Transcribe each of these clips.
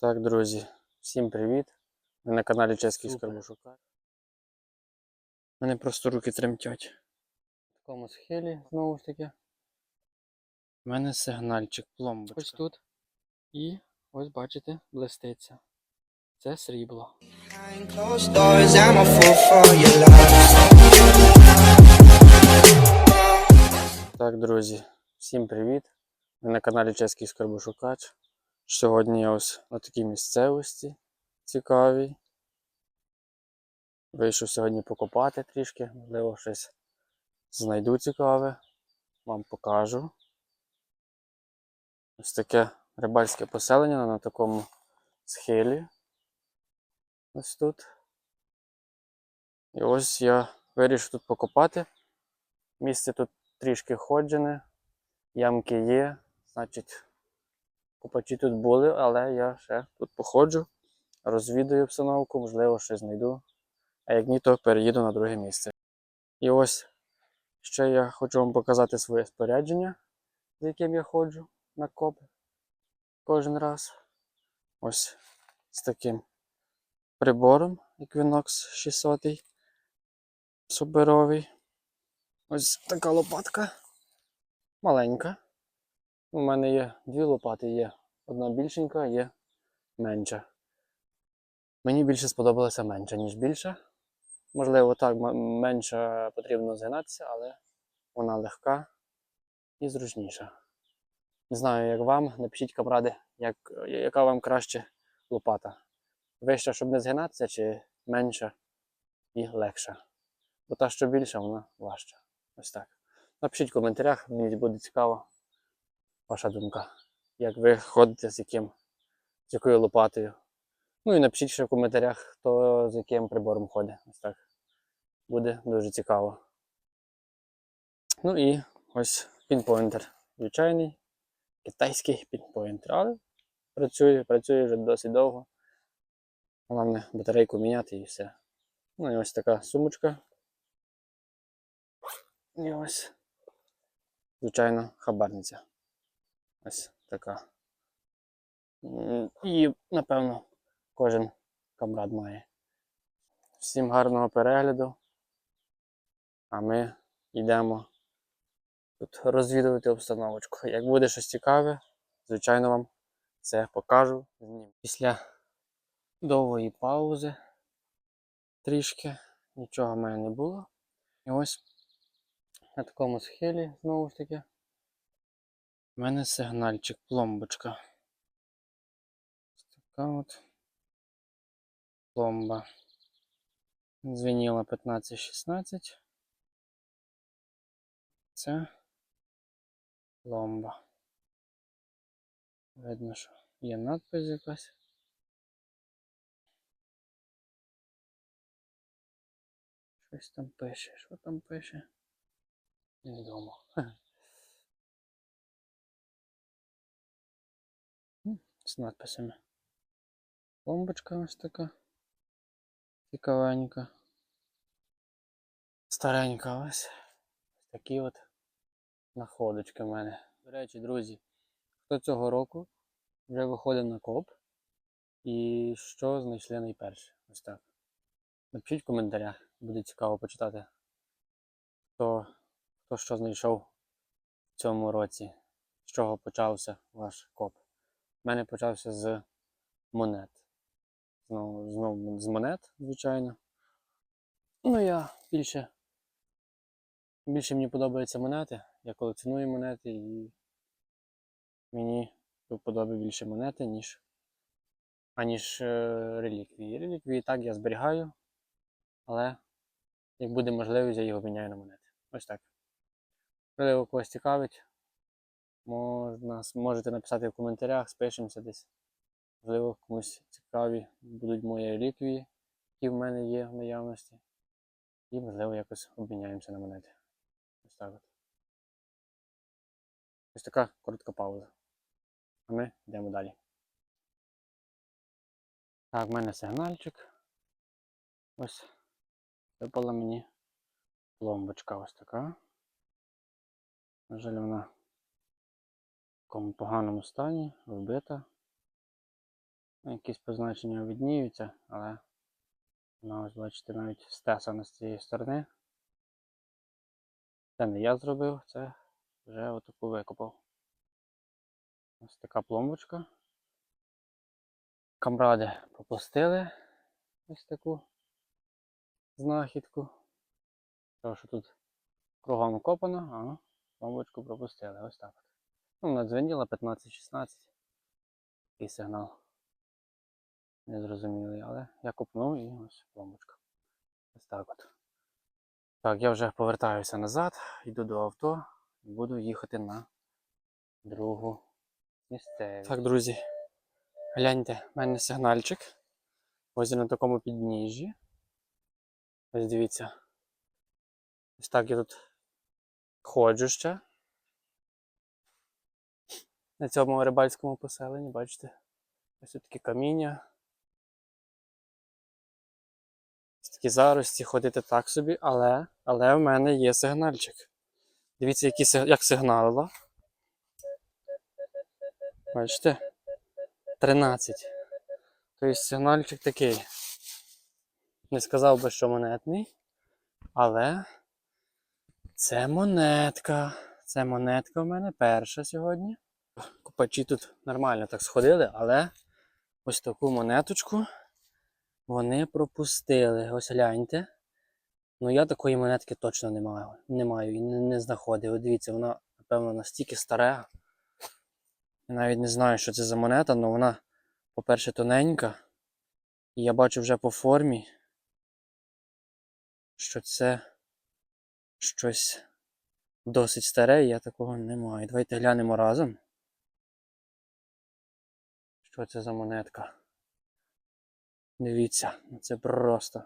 Так, друзі, всім привіт. Ви на каналі Чеський Супер. Скарбушука. Мене просто руки тремтять. В такому схилі, знову ж таки. У мене сигнальчик, пломбочка. Ось тут. І ось бачите, блиститься. Це срібло. Так, друзі, всім привіт. Ви на каналі Чеський Скарбошукач. Сьогодні я ось на такій місцевості цікавій. Вийшов сьогодні покопати трішки, можливо, щось знайду цікаве. Вам покажу. Ось таке рибальське поселення на такому схилі. Ось тут. І ось я вирішив тут покопати. Місце тут трішки ходжене, ямки є, значить, копачі тут були, але я ще тут походжу, розвідую обстановку, можливо, щось знайду. А як ні, то переїду на друге місце. І ось ще я хочу вам показати своє спорядження, з яким я ходжу на коп кожен раз. Ось з таким прибором Equinox 600 суберовий. Ось така лопатка. Маленька. У мене є дві лопати, є одна більшенька, є менша. Мені більше сподобалася менша, ніж більша. Можливо, так, м- менша потрібно згинатися, але вона легка і зручніша. Не знаю, як вам. Напишіть камради, як, яка вам краще лопата. Вища, щоб не згинатися, чи менша і легша. Бо та, що більша, вона важча. Ось так. Напишіть в коментарях, мені буде цікаво ваша думка. Як ви ходите з яким, з якою лопатою. Ну і напишіть ще в коментарях, хто з яким прибором ходить. Ось так. Буде дуже цікаво. Ну і ось пінпойнтер. Звичайний китайський пінпойнтер. Але працює, працює вже досить довго. Головне батарейку міняти і все. Ну і ось така сумочка. І ось, звичайно, хабарниця. Ось така. І, напевно, кожен камрад має. Всім гарного перегляду. А ми йдемо тут розвідувати обстановочку. Як буде щось цікаве, звичайно вам це покажу. Після довгої паузи трішки нічого в мене не було. І ось на такому схилі, знову ж таки, у мене сигнальчик, пломбочка. Така от пломба. Дзвеніла 15-16. Це пломба. Видно, що є надпись якась. Щось там пише. Що там пише? Невідомо. З надписами. Бомбочка ось така. Цікавенька. Старенька ось. Такі от находочки в мене. До речі, друзі, хто цього року вже виходив на коп і що знайшли найперше? Ось так. Напишіть в коментарях, буде цікаво почитати. Хто хто що знайшов в цьому році, з чого почався ваш коп. У мене почався з монет. Знову, знову з монет, звичайно. Ну, я більше, більше мені подобаються монети. Я колекціоную монети і мені до більше монети, ніж, аніж е, реліквії. Реліквії так я зберігаю, але як буде можливість, я їх обміняю на монети. Ось так. Можливо, когось цікавить, можна, можете написати в коментарях, спишемося десь. Можливо, комусь цікаві будуть мої реліквії, які в мене є в наявності. І, можливо, якось обміняємося на монети. Ось так от. Ось така коротка пауза. А ми йдемо далі. Так, в мене сигнальчик. Ось випала мені пломбочка ось така. На жаль, вона в такому поганому стані, вбита. Ну, Якісь позначення видніються, але вона ось бачите навіть стесана з цієї сторони. Це не я зробив, це вже отаку викопав. Ось така пломбочка. Камради пропустили ось таку знахідку. Тому що тут кругом копано, а пломбочку пропустили. Ось так. Ну, вона 15-16. Такий сигнал. Незрозумілий, але я копнув і ось пломбочка. Ось так от. Так, я вже повертаюся назад, йду до авто і буду їхати на другу місцевість. Так, друзі, гляньте, в мене сигнальчик. Ось на такому підніжжі. Ось дивіться. Ось так я тут ходжу ще. На цьому рибальському поселенні, бачите? Ось тут такі каміння. Ось такі зарості, ходити так собі, але, але в мене є сигнальчик. Дивіться, які, як сигналило. Бачите? 13. Тобто сигнальчик такий. Не сказав би, що монетний, але це монетка. Це монетка в мене перша сьогодні. Купачі тут нормально так сходили, але ось таку монеточку вони пропустили. Ось гляньте. Ну я такої монетки точно не маю. Не маю і не, не знаходив. От дивіться, вона, напевно, настільки стара. Я навіть не знаю, що це за монета, але вона, по-перше, тоненька. І я бачу вже по формі, що це щось досить старе, і я такого не маю. Давайте глянемо разом. Що це за монетка? Дивіться, ну це просто.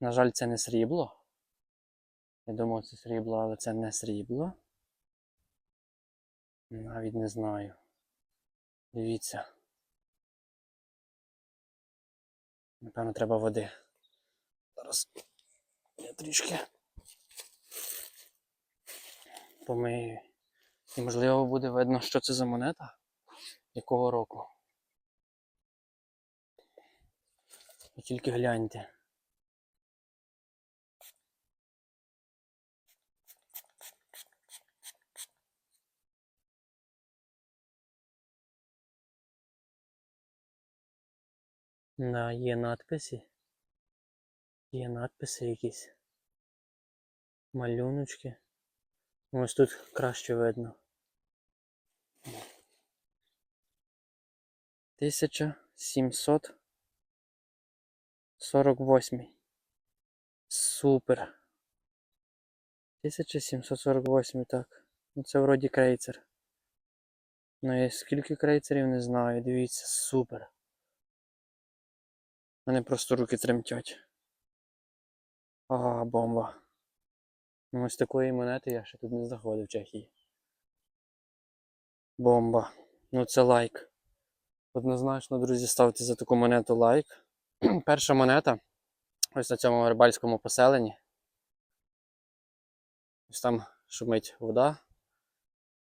На жаль, це не срібло. Я думав, це срібло, але це не срібло. Навіть не знаю. Дивіться. Напевно, треба води. Зараз я трішки помию. І можливо буде видно, що це за монета, якого року. Ви тільки гляньте. Да, є надписи. Є надписи якісь. Малюночки. Ось тут краще видно. 1748. Супер. 1748, так. Ну це вроді крейцер. Ну і скільки крейцерів не знаю. Дивіться, супер. Мене просто руки тремтять. Ага, бомба. Ну, ось такої монети я ще тут не знаходив в Чехії. Бомба. Ну це лайк. Однозначно, друзі, ставте за таку монету лайк. Перша монета. Ось на цьому рибальському поселенні. Ось там шумить вода.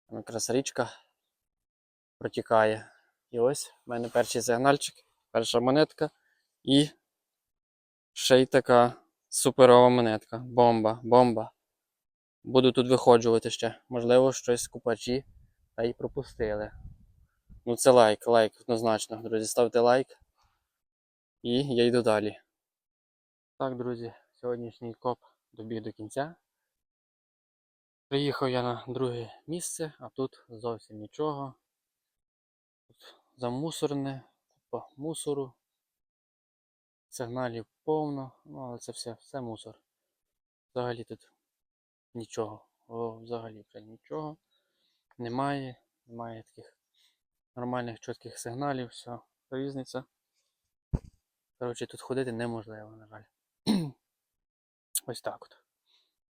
Там якраз річка протікає. І ось в мене перший сигнальчик, перша монетка. І ще й така суперова монетка. Бомба, бомба. Буду тут виходжувати ще. Можливо, щось купачі та й пропустили. Ну це лайк, лайк, однозначно. Друзі, ставте лайк. І я йду далі. Так, друзі, сьогоднішній коп добіг до кінця. Приїхав я на друге місце, а тут зовсім нічого. Тут замусорне, купа мусору. Сигналів повно, ну але це все, все мусор. Взагалі тут нічого. О, взагалі вже нічого. Немає. Немає таких нормальних чітких сигналів, все, різниця. Коротше, тут ходити неможливо, на жаль. Ось так от.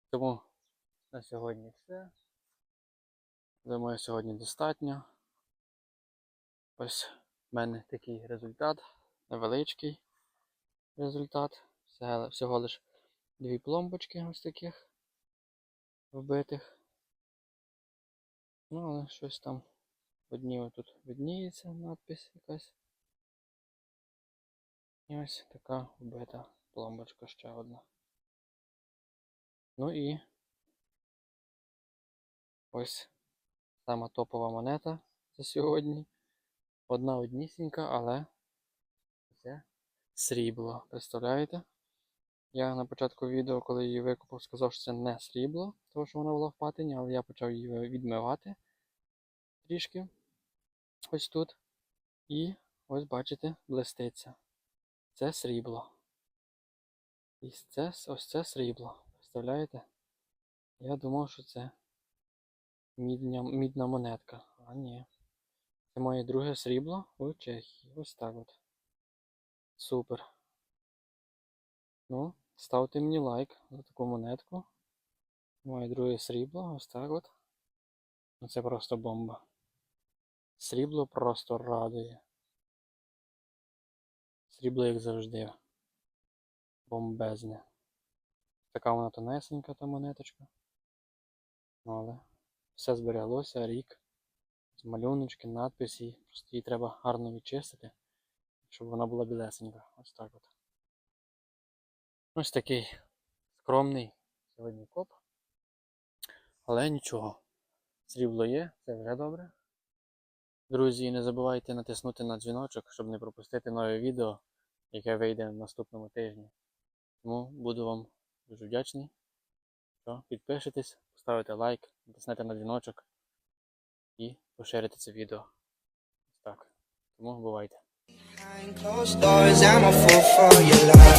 Тому на сьогодні все. Думаю, сьогодні достатньо. Ось в мене такий результат. Невеличкий результат. Всього, всього лиш дві пломбочки ось таких вбитих. Ну, але щось там одні тут видніється надпись якась. І ось така вбита пломбочка ще одна. Ну і ось сама топова монета за сьогодні. Одна однісінька, але це срібло. Представляєте? Я на початку відео, коли її викупив, сказав, що це не срібло, тому що вона була в патині, але я почав її відмивати трішки. Ось тут. І ось бачите, блиститься. Це срібло. І це, ось це срібло. Представляєте? Я думав, що це мідня, мідна монетка. А ні. Це моє друге срібло у Чехії. Ось так от. Супер. Ну, ставте мені лайк за таку монетку. Моє друге срібло, ось так от. Ну це просто бомба. Срібло просто радує. Срібло, як завжди. Бомбезне. Така вона тонесенька та монеточка. Ну, але все збереглося, рік. З малюночки, надписи. Просто її треба гарно відчистити, щоб вона була білесенька. Ось так от. Ось такий скромний сьогодні коп. Але нічого. Срібло є, це вже добре. Друзі, не забувайте натиснути на дзвіночок, щоб не пропустити нове відео, яке вийде на наступному тижні. Тому буду вам дуже вдячний. Що підпишитесь, поставите лайк, натиснете на дзвіночок і поширите це відео. Так. Тому бувайте. Closed doors, I'm a fool for your love.